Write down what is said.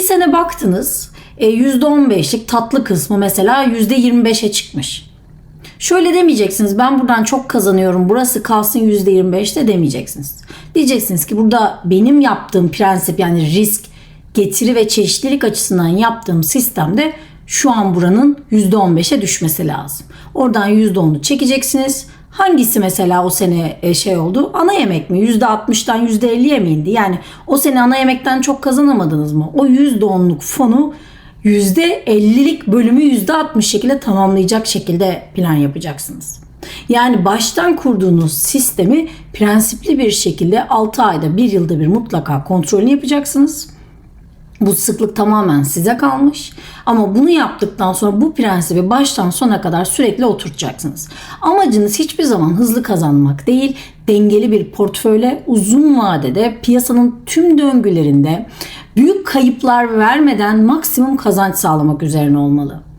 Bir sene baktınız e, %15'lik tatlı kısmı mesela %25'e çıkmış. Şöyle demeyeceksiniz ben buradan çok kazanıyorum burası kalsın %25'te demeyeceksiniz. Diyeceksiniz ki burada benim yaptığım prensip yani risk, getiri ve çeşitlilik açısından yaptığım sistemde şu an buranın %15'e düşmesi lazım. Oradan %10'u çekeceksiniz. Hangisi mesela o sene e, şey oldu? Ana yemek mi? %60'dan %50'ye mi indi? Yani o sene ana yemekten çok kazanamadınız mı? O %10'luk fonu %50'lik bölümü %60 şekilde tamamlayacak şekilde plan yapacaksınız. Yani baştan kurduğunuz sistemi prensipli bir şekilde 6 ayda 1 yılda bir mutlaka kontrolünü yapacaksınız. Bu sıklık tamamen size kalmış. Ama bunu yaptıktan sonra bu prensibi baştan sona kadar sürekli oturtacaksınız. Amacınız hiçbir zaman hızlı kazanmak değil, dengeli bir portföyle uzun vadede piyasanın tüm döngülerinde büyük kayıplar vermeden maksimum kazanç sağlamak üzerine olmalı.